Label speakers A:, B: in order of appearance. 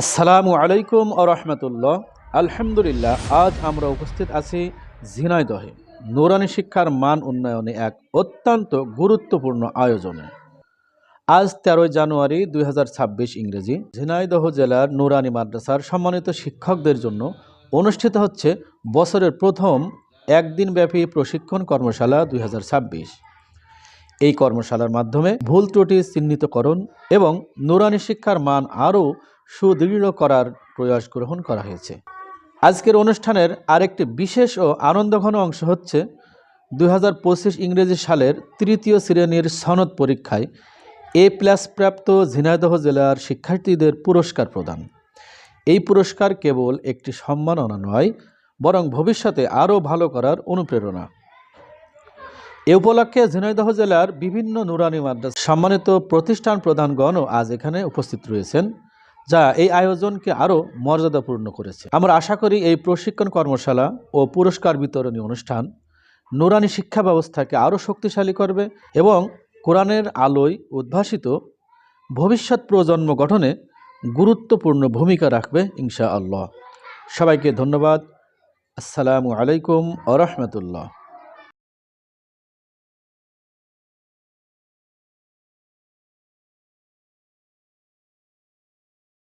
A: আসসালামু আলাইকুম ও রহমতুল্লাহ। আলহামদুলিল্লাহ, আজ আমরা উপস্থিত আছি ঝিনাইদহে, নুরানি শিক্ষার মান উন্নয়নে এক অত্যন্ত গুরুত্বপূর্ণ আয়োজনে। আজ তেরোই জানুয়ারি দুই হাজার ছাব্বিশ ইংরেজি, ঝিনাইদহ জেলার নুরানি মাদ্রাসার সম্মানিত শিক্ষকদের জন্য অনুষ্ঠিত হচ্ছে বছরের প্রথম একদিনব্যাপী প্রশিক্ষণ কর্মশালা দুই হাজার ছাব্বিশ। এই কর্মশালার মাধ্যমে ভুল ত্রুটি চিহ্নিতকরণ এবং নুরানি শিক্ষার মান আরও সুদৃঢ় করার প্রয়াস গ্রহণ করা হয়েছে। আজকের অনুষ্ঠানের আরেকটি বিশেষ ও আনন্দঘন অংশ হচ্ছে দু হাজার পঁচিশ ইংরেজি সালের তৃতীয় শ্রেণির সনদ পরীক্ষায় এ প্লাস প্রাপ্ত ঝিনাইদহ জেলার শিক্ষার্থীদের পুরস্কার প্রদান। এই পুরস্কার কেবল একটি সম্মাননা নয়, বরং ভবিষ্যতে আরও ভালো করার অনুপ্রেরণা। এ উপলক্ষে ঝিনাইদহ জেলার বিভিন্ন নুরানি মাদ্রাসা সম্মানিত প্রতিষ্ঠান প্রধানগণও আজ এখানে উপস্থিত রয়েছেন। যা এই আয়োজনকে আরও মর্যাদাপূর্ণ করেছে। আমরা আশা করি এই প্রশিক্ষণ কর্মশালা ও পুরস্কার বিতরণী অনুষ্ঠান নুরানি শিক্ষা ব্যবস্থাকে আরও শক্তিশালী করবে এবং কোরআনের আলোয় উদ্ভাসিত ভবিষ্যৎ প্রজন্ম গঠনে গুরুত্বপূর্ণ ভূমিকা রাখবে ইনশা আল্লাহ সবাইকে ধন্যবাদ। আসসালামু আলাইকুম আ রহমতুল্লাহ।